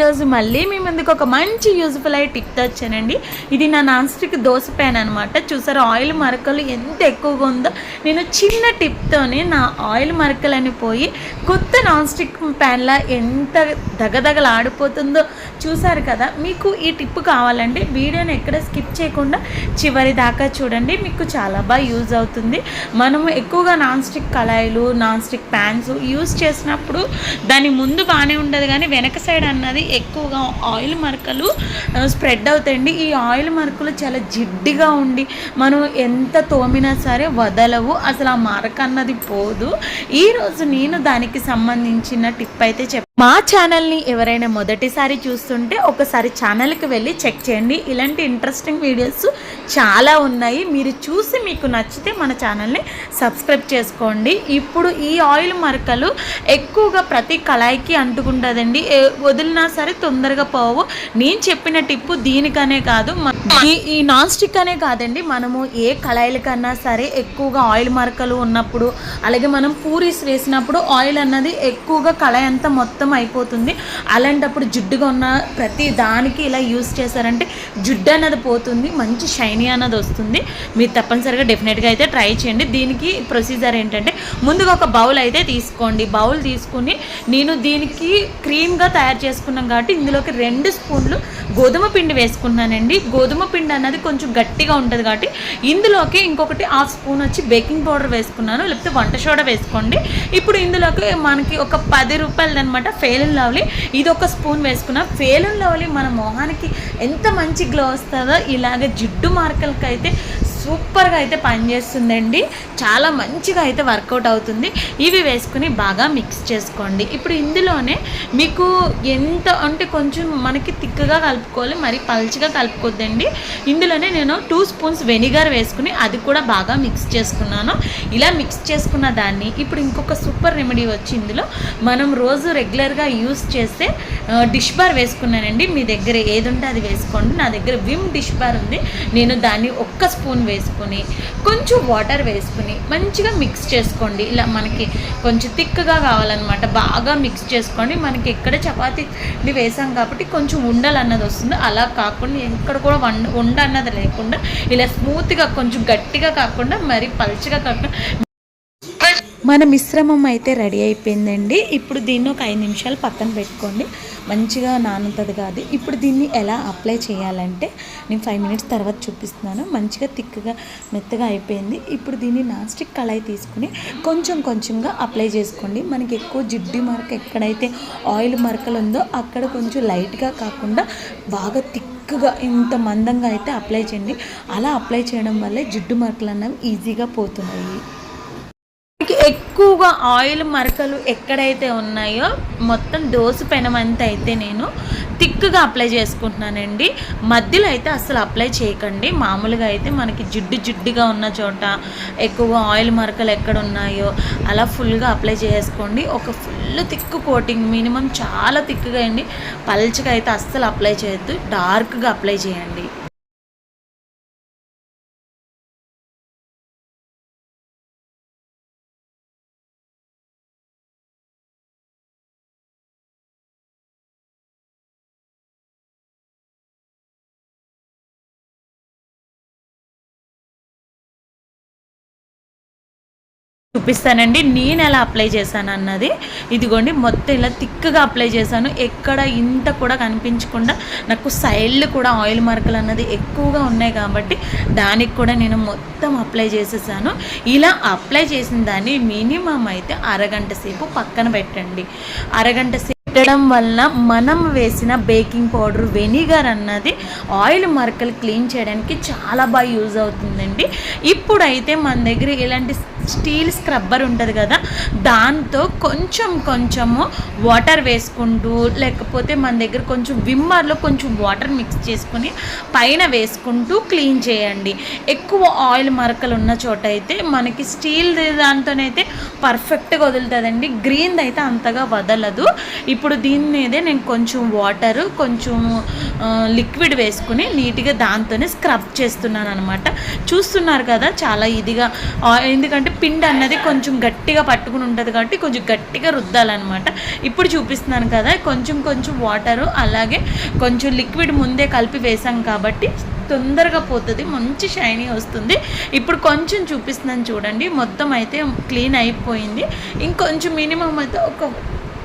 ఈరోజు మళ్ళీ మీ ముందుకు ఒక మంచి యూజ్ఫుల్ అయ్యే టిప్ వచ్చానండి ఇది నా నాన్ స్టిక్ దోశ ప్యాన్ అనమాట చూసారా ఆయిల్ మరకలు ఎంత ఎక్కువగా ఉందో. నేను చిన్న టిప్తోనే నా ఆయిల్ మరకలని పోయి కొత్త నాన్ స్టిక్ ప్యాన్లా ఎంత దగదగలాడిపోతుందో చూసారు కదా. మీకు ఈ టిప్ కావాలంటే వీడియోని ఎక్కడ స్కిప్ చేయకుండా చివరి దాకా చూడండి. మీకు చాలా బాగా యూజ్ అవుతుంది. మనము ఎక్కువగా నాన్ స్టిక్ కళాయిలు నాన్ స్టిక్ ప్యాన్స్ యూజ్ చేసినప్పుడు దాని ముందు బాగానే ఉండదు కానీ వెనక సైడ్ అన్నది ఎక్కువగా ఆయిల్ మరకలు స్ప్రెడ్ అవుతాయండి. ఈ ఆయిల్ మరకలు చాలా జిడ్డుగా ఉండి మనం ఎంత తోమినా సరే వదలవు. అసలు ఆ మరక అన్నది పోదు. ఈరోజు నేను దానికి సంబంధించిన టిప్ అయితే చెప్ మా ఛానల్ని ఎవరైనా మొదటిసారి చూస్తుంటే ఒకసారి ఛానల్కి వెళ్ళి చెక్ చేయండి. ఇలాంటి ఇంట్రెస్టింగ్ వీడియోస్ చాలా ఉన్నాయి. మీరు చూసి మీకు నచ్చితే మన ఛానల్ని సబ్స్క్రైబ్ చేసుకోండి. ఇప్పుడు ఈ ఆయిల్ మరకలు ఎక్కువగా ప్రతి కళాయికి అంటుకుంటుందండి ఏ- వదిలినా సరే తొందరగా పోవు. నేను చెప్పిన టిప్పు దీనికనే కాదు. ఈ ఈ నాన్ స్టిక్ అనే కాదండి. మనము ఏ కళాయిలకన్నా సరే ఎక్కువగా ఆయిల్ మరకలు ఉన్నప్పుడు అలాగే మనం పూరీస్ వేసినప్పుడు ఆయిల్ అన్నది ఎక్కువగా కళాయి అంతా మొత్తం అయిపోతుంది అలాంటప్పుడు జిడ్డుగా ఉన్న ప్రతి దానికి ఇలా యూస్ చేశారంటే జిడ్డు అన్నది పోతుంది మంచి షైనీ అన్నది వస్తుంది. మీరు తప్పనిసరిగా డెఫినెట్గా అయితే ట్రై చేయండి. దీనికి ప్రొసీజర్ ఏంటంటే ముందుగా ఒక బౌల్ అయితే తీసుకోండి. బౌల్ తీసుకుని నేను దీనికి క్రీమ్గా తయారు చేసుకున్నాం కాబట్టి ఇందులోకి రెండు స్పూన్లు గోధుమ పిండి వేసుకున్నానండి గోధుమ పిండి అన్నది కొంచెం గట్టిగా ఉంటుంది కాబట్టి ఇందులోకి ఇంకొకటి హాఫ్ స్పూన్ వచ్చి బేకింగ్ పౌడర్ వేసుకున్నాను. లేకపోతే వంట సోడా వేసుకోండి. ఇప్పుడు ఇందులోకి మనకి ఒక పది రూపాయలు అనమాట ఫెయిల్ అండ్ లవ్లీ. ఇది ఒక స్పూన్ వేసుకున్నా. ఫెయిల్ అండ్ లవ్లీ మన మొహానికి ఎంత మంచి గ్లో వస్తుందో ఇలాగ జిడ్డు మార్కలకి సూపర్గా అయితే పనిచేస్తుందండి. చాలా మంచిగా అయితే వర్కౌట్ అవుతుంది. ఇవి వేసుకుని బాగా మిక్స్ చేసుకోండి. ఇప్పుడు ఇందులోనే మీకు ఎంత అంటే కొంచెం మనకి తిక్కగా కలుపుకోవాలి మరి పల్చగా కలుపుకోద్దండి. ఇందులోనే నేను టూ స్పూన్స్ వెనిగర్ వేసుకుని అది కూడా బాగా మిక్స్ చేసుకున్నాను. ఇలా మిక్స్ చేసుకున్న దాన్ని ఇప్పుడు ఇంకొక సూపర్ రెమెడీ వచ్చి ఇందులో మనం రోజు రెగ్యులర్గా యూస్ చేసే డిష్ బార్ వేసుకున్నానండి. మీ దగ్గర ఏది ఉంటే అది వేసుకోండి. నా దగ్గర విమ్ డిష్ బార్ ఉంది. నేను దాన్ని ఒక్క స్పూన్ వేసుకొని కొంచెం వాటర్ వేసుకుని మంచిగా మిక్స్ చేసుకోండి. ఇలా మనకి కొంచెం థిక్గా కావాలన్నమాట. బాగా మిక్స్ చేసుకోండి. మనకి ఎక్కడ చపాతీ వేసాం కాబట్టి కొంచెం ఉండలన్నది వస్తుంది. అలా కాకుండా ఎక్కడ కూడా వండ ఉండ అన్నది లేకుండా ఇలా స్మూత్గా కొంచెం గట్టిగా కాకుండా మరి పల్చగా కాకుండా మన మిశ్రమం అయితే రెడీ అయిపోయిందండి. ఇప్పుడు దీన్ని ఒక ఐదు నిమిషాలు పక్కన పెట్టుకోండి. మంచిగా నానుతుంది కాదు ఇప్పుడు దీన్ని ఎలా అప్లై చేయాలంటే నేను ఫైవ్ మినిట్స్ తర్వాత చూపిస్తున్నాను. మంచిగా థిక్గా మెత్తగా అయిపోయింది. ఇప్పుడు దీన్ని నాన్ స్టిక్ కళాయి తీసుకుని కొంచెం కొంచెంగా అప్లై చేసుకోండి. మనకి ఎక్కువ జిడ్డు మరక ఎక్కడైతే ఆయిల్ మరకలు ఉందో అక్కడ కొంచెం లైట్గా కాకుండా బాగా థిక్గా ఇంత మందంగా అయితే అప్లై చేయండి. అలా అప్లై చేయడం వల్లే జిడ్డు మరకలు అన్నవి ఈజీగా పోతున్నాయి. ఎక్కువగా ఆయిల్ మరకలు ఎక్కడైతే ఉన్నాయో మొత్తం దోశ పెనమంతా అయితే నేను థిక్గా అప్లై చేసుకుంటున్నానండి. మధ్యలో అయితే అసలు అప్లై చేయకండి. మామూలుగా అయితే మనకి జిడ్డు జిడ్డుగా ఉన్న చోట ఎక్కువగా ఆయిల్ మరకలు ఎక్కడ ఉన్నాయో అలా ఫుల్గా అప్లై చేసుకోండి. ఒక ఫుల్ థిక్ కోటింగ్ మినిమం చాలా థిక్గా అండి. పల్చగా అయితే అస్సలు అప్లై చేయొద్దు. డార్క్గా అప్లై చేయండి. చూపిస్తానండి. నేను ఎలా అప్లై చేశాను అన్నది. ఇదిగోండి మొత్తం ఇలా థిక్గా అప్లై చేశాను. ఎక్కడ ఇంత కూడా కనిపించకుండా నాకు సైడ్లు కూడా ఆయిల్ మార్కులు అన్నది ఎక్కువగా ఉన్నాయి కాబట్టి దానికి కూడా నేను మొత్తం అప్లై చేసేసాను. ఇలా అప్లై చేసిన దాన్ని మినిమం అయితే అరగంట సేపు పక్కన పెట్టండి. అరగంట సేపు పెట్టడం వలన మనం వేసిన బేకింగ్ పౌడర్ వెనిగర్ అన్నది ఆయిల్ మరకలు క్లీన్ చేయడానికి చాలా బాగా యూజ్ అవుతుందండి. ఇప్పుడైతే మన దగ్గర ఇలాంటి స్టీల్ స్క్రబ్బర్ ఉంటుంది కదా దాంతో కొంచెం కొంచెము వాటర్ వేసుకుంటూ లేకపోతే మన దగ్గర కొంచెం విమ్మర్లో కొంచెం వాటర్ మిక్స్ చేసుకొని పైన వేసుకుంటూ క్లీన్ చేయండి. ఎక్కువ ఆయిల్ మరకలు ఉన్న చోట అయితే మనకి స్టీల్ దాంతోనైతే పర్ఫెక్ట్గా వదులుతుందండి. గ్రీన్ అయితే అంతగా వదలదు. ఇప్పుడు దీని మీదే నేను కొంచెం వాటర్ కొంచెం లిక్విడ్ వేసుకుని నీట్గా దాంతోనే స్క్రబ్ చేస్తున్నాను అనమాట చూస్తున్నారు కదా చాలా ఇదిగా. ఎందుకంటే ఎందుకంటే పిండి అన్నది కొంచెం గట్టిగా పట్టుకుని ఉంటుంది కాబట్టి కొంచెం గట్టిగా రుద్దాలన్నమాట. ఇప్పుడు చూపిస్తున్నాను కదా కొంచెం కొంచెం వాటరు అలాగే కొంచెం లిక్విడ్ ముందే కలిపి వేసాం కాబట్టి తొందరగా పోతుంది మంచి షైనీ వస్తుంది. ఇప్పుడు కొంచెం చూపిస్తున్నాను చూడండి మొత్తం అయితే క్లీన్ అయిపోయింది. ఇంకొంచెం మినిమం అయితే ఒక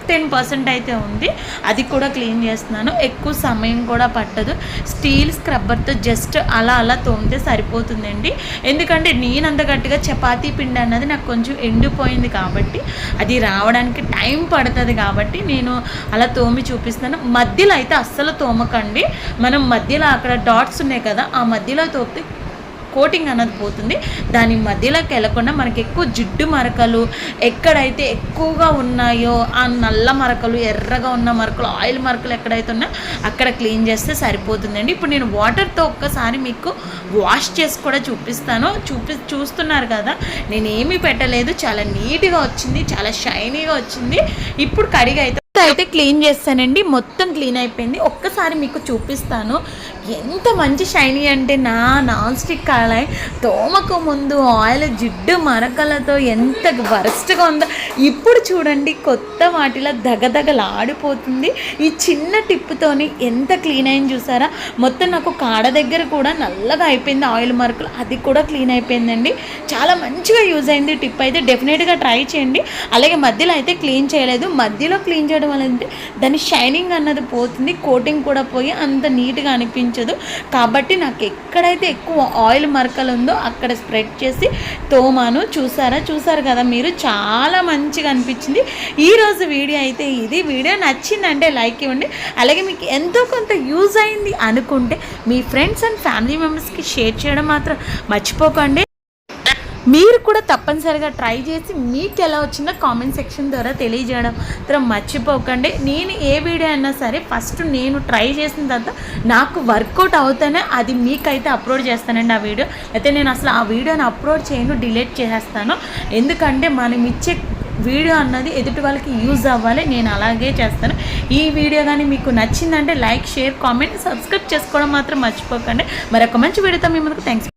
టెన్ పర్సెంట్ అయితే ఉంది. అది కూడా క్లీన్ చేస్తున్నాను. ఎక్కువ సమయం కూడా పట్టదు. స్టీల్ స్క్రబ్బర్తో జస్ట్ అలా అలా తోమితే సరిపోతుందండి. ఎందుకంటే నేను అంత గట్టిగా చపాతీ పిండి అన్నది నాకు కొంచెం ఎండిపోయింది కాబట్టి అది రావడానికి టైం పడుతుంది కాబట్టి నేను అలా తోమి చూపిస్తాను మధ్యలో అయితే అస్సలు తోమకండి. మనం మధ్యలో అక్కడ డాట్స్ ఉన్నాయి కదా ఆ మధ్యలో తోపితే కోటింగ్ అన్నది పోతుంది. దాని మధ్యలోకి వెళ్ళకుండా మనకి ఎక్కువ జిడ్డు మరకలు ఎక్కడైతే ఎక్కువగా ఉన్నాయో ఆ నల్ల మరకలు ఎర్రగా ఉన్న మరకలు ఆయిల్ మరకలు ఎక్కడైతే ఉన్నాయో అక్కడ క్లీన్ చేస్తే సరిపోతుందండి. ఇప్పుడు నేను వాటర్తో ఒక్కసారి మీకు వాష్ చేసి కూడా చూపిస్తాను. చూపి చూస్తున్నారు కదా నేను ఏమీ పెట్టలేదు. చాలా నీట్గా వచ్చింది చాలా షైనీగా వచ్చింది. ఇప్పుడు కడిగి అయితే అయితే క్లీన్ చేస్తానండి. మొత్తం క్లీన్ అయిపోయింది. ఒక్కసారి మీకు చూపిస్తాను. ఎంత మంచి షైనీ అంటే నా నాన్ స్టిక్ కళాయి. తోమకు ముందు ఆయిల్ జిడ్డు మరకలతో ఎంత వరస్ట్గా ఉందో. ఇప్పుడు చూడండి కొత్త వాటిలో దగదగలాడిపోతుంది. ఈ చిన్న టిప్పుతోని ఎంత క్లీన్ అయింది చూసారా? మొత్తం నాకు కాడ దగ్గర కూడా నల్లగా అయిపోయింది ఆయిల్ మార్కులు. అది కూడా క్లీన్ అయిపోయిందండి. చాలా మంచిగా యూజ్ అయింది టిప్ అయితే. డెఫినెట్గా ట్రై చేయండి. అలాగే మధ్యలో అయితే క్లీన్ చేయలేదు. మధ్యలో క్లీన్ చేయడం వల్ల దాని షైనింగ్ అన్నది పోతుంది. కోటింగ్ కూడా పోయి అంత నీట్గా అనిపించదు. కాబట్టి నాకు ఎక్కడైతే ఎక్కువ ఆయిల్ మరకలు ఉందో అక్కడ స్ప్రెడ్ చేసి తోమాను. చూసారా? చూసారు కదా మీరు? చాలా మంది మంచిగా అనిపించింది. ఈరోజు వీడియో అయితే ఇది. వీడియో నచ్చిందంటే లైక్ ఇవ్వండి. అలాగే మీకు ఎంతో కొంత యూజ్ అయింది అనుకుంటే మీ ఫ్రెండ్స్ అండ్ ఫ్యామిలీ మెంబర్స్కి షేర్ చేయడం మాత్రం మర్చిపోకండి. మీరు కూడా తప్పనిసరిగా ట్రై చేసి మీకు ఎలా వచ్చిందో కామెంట్ సెక్షన్ ద్వారా తెలియజేయడం మాత్రం మర్చిపోకండి. నేను ఏ వీడియో అయినా సరే ఫస్ట్ నేను ట్రై చేసిన తర్వాత నాకు వర్కౌట్ అవుతానే అది మీకైతే అప్లోడ్ చేస్తానండి ఆ వీడియో. అయితే నేను అసలు ఆ వీడియోని అప్లోడ్ చేయను డిలీట్ చేసేస్తాను. ఎందుకంటే మనం ఇచ్చే వీడియో అన్నది ఎదుటి వాళ్ళకి యూజ్ అవ్వాలి నేను అలాగే చేస్తాను. ఈ వీడియో కానీ మీకు నచ్చిందంటే లైక్ షేర్ కామెంట్ సబ్స్క్రైబ్ చేసుకోవడం మాత్రం మర్చిపోకండి. మరొక మంచి వీడియోతో మీ ముందుకు థ్యాంక్స్